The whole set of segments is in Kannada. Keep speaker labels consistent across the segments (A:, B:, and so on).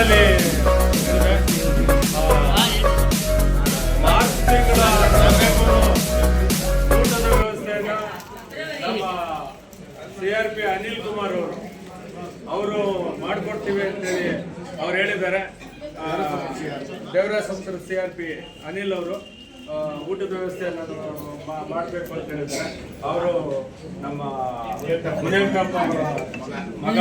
A: ಇದರಲ್ಲಿ. ಮಾರ್ಚ್ ತಿಂಗಳ ಊಟದ ವ್ಯವಸ್ಥೆಯನ್ನು ನಮ್ಮ C R P Anil Kumar ಅವರು ಅವರು ಮಾಡಿಕೊಡ್ತೀವಿ ಅಂತೇಳಿ ಅವ್ರು ಹೇಳಿದ್ದಾರೆ. ದೇವರ ಸಂಸ್ಥರ ಸಿ ಆರ್ ಪಿ ಅನಿಲ್ ಅವರು ಊಟದ ವ್ಯವಸ್ಥೆ ಮಾಡಬೇಕು ಅಂತ ಹೇಳಿದ್ದಾರೆ. ಅವರು ನಮ್ಮ ಮುನಿಯಂಕಪ್ಪ ಮಗ.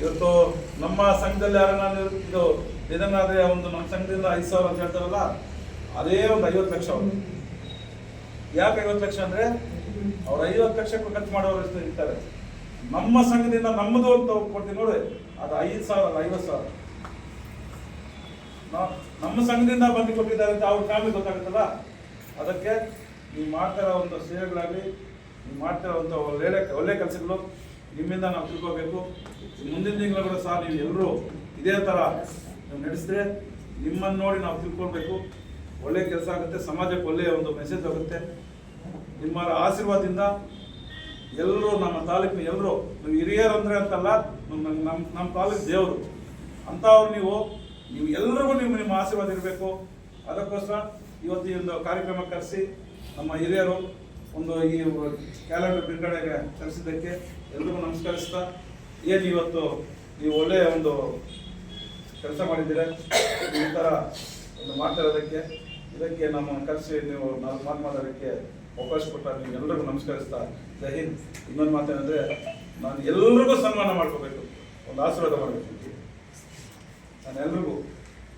B: ಇವತ್ತು ನಮ್ಮ ಸಂಘದಲ್ಲಿ ಯಾರನ್ನ ಇದು ನಿಧನಾದ್ರೆ ಒಂದು ನಮ್ಮ ಸಂಘದಿಂದ ಐದು ಸಾವಿರ ಅಂತ ಹೇಳ್ತಾರಲ್ಲ, ಅದೇ ಒಂದು ಐವತ್ತು ಲಕ್ಷ ಅವರು. ಯಾಕೆ ಐವತ್ತು ಲಕ್ಷ ಅಂದ್ರೆ, ಅವ್ರು ಐವತ್ತು ಲಕ್ಷಕ್ಕೂ ಖರ್ಚು ಮಾಡೋರು ಎಷ್ಟು ಇರ್ತಾರೆ. ನಮ್ಮ ಸಂಘದಿಂದ ನಮ್ಮದು ಅಂತ ಕೊಡ್ತೀವಿ ನೋಡಿ, ಅದು ಐದು ಸಾವಿರ ಅಲ್ಲ, ಐವತ್ತು ಸಾವಿರ. ನಮ್ಮ ಸಂಘದಿಂದ ಬಂದು ಕೊಟ್ಟಿದ್ದಾರೆ ಅಂತ ಅವ್ರ ಫ್ಯಾಮಿಲಿ ಗೊತ್ತಾಗುತ್ತಲ್ಲ? ಅದಕ್ಕೆ ನೀವು ಮಾಡ್ತಾರ ಒಂದು ಸೇವೆಗಳಾಗಲಿ ನೀವು ಮಾಡ್ತಾ ಒಂದು ಒಳ್ಳೆ ಒಳ್ಳೆ ಕೆಲಸಗಳು ನಿಮ್ಮಿಂದ ನಾವು ತಿಳ್ಕೋಬೇಕು. ಮುಂದಿನ ತಿಂಗಳು ಸಹ ನೀವು ಎಲ್ಲರೂ ಇದೇ ಥರ ನಡೆಸಿದ್ರೆ ನಿಮ್ಮನ್ನು ನೋಡಿ ನಾವು ತಿಳ್ಕೊಳ್ಬೇಕು. ಒಳ್ಳೆ ಕೆಲಸ ಆಗುತ್ತೆ, ಸಮಾಜಕ್ಕೆ ಒಳ್ಳೆಯ ಒಂದು ಮೆಸೇಜ್ ಆಗುತ್ತೆ. ನಿಮ್ಮ ಆಶೀರ್ವಾದದಿಂದ ಎಲ್ಲರೂ ನಮ್ಮ ತಾಲೂಕಿನ ಎಲ್ಲರೂ ನೀವು ಹಿರಿಯರು ಅಂದ್ರೆ ಅಂತಲ್ಲ, ನಮ್ಮ ನಮ್ಮ ನಮ್ಮ ತಾಲೂಕು ದೇವರು. ಅಂಥವ್ರು ನೀವು ನೀವು ಎಲ್ಲರಿಗೂ ನಿಮ್ಮ ನಿಮ್ಮ ಆಶೀರ್ವಾದ ಇರಬೇಕು. ಅದಕ್ಕೋಸ್ಕರ ಇವತ್ತು ಒಂದು ಕಾರ್ಯಕ್ರಮ ಕರೆಸಿ ನಮ್ಮ ಹಿರಿಯರು ಒಂದು ಈ ಕ್ಯಾಲೆಂಡರ್ ಬಿಡುಗಡೆಗೆ ಕರೆಸಿದ್ದಕ್ಕೆ ಎಲ್ರಿಗೂ ನಮಸ್ಕರಿಸ್ತಾ, ಏನು ಇವತ್ತು ನೀವು ಒಳ್ಳೆಯ ಒಂದು ಕೆಲಸ ಮಾಡಿದ್ದೀರ? ಈ ಥರ ಒಂದು ಮಾತಾಡೋದಕ್ಕೆ ಇದಕ್ಕೆ ನಮ್ಮ ಕರೆಸಿ ನೀವು ನಾವು ಮಾತನಾಡೋದಕ್ಕೆ ಅವಕಾಶ ಕೊಟ್ಟಾಗ ನೀವು ಎಲ್ರಿಗೂ ನಮಸ್ಕರಿಸ್ತಾ, ಜೈ ಹಿಂದ್. ಇನ್ನೊಂದು ಮಾತೇನೆಂದರೆ, ನಾನು ಎಲ್ರಿಗೂ ಸನ್ಮಾನ ಮಾಡ್ಕೋಬೇಕು, ಒಂದು ಆಶೀರ್ವಾದ ಮಾಡಬೇಕು. ನಾನು ಎಲ್ರಿಗೂ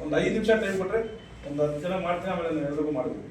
B: ಒಂದು ಐದು ನಿಮಿಷ ಟೈಮ್ ಕೊಟ್ಟರೆ ಒಂದು ಹತ್ತು ಜನ ಮಾಡ್ತೀನಿ, ಆಮೇಲೆ ನಾನು ಎಲ್ರಿಗೂ ಮಾಡಬೇಕು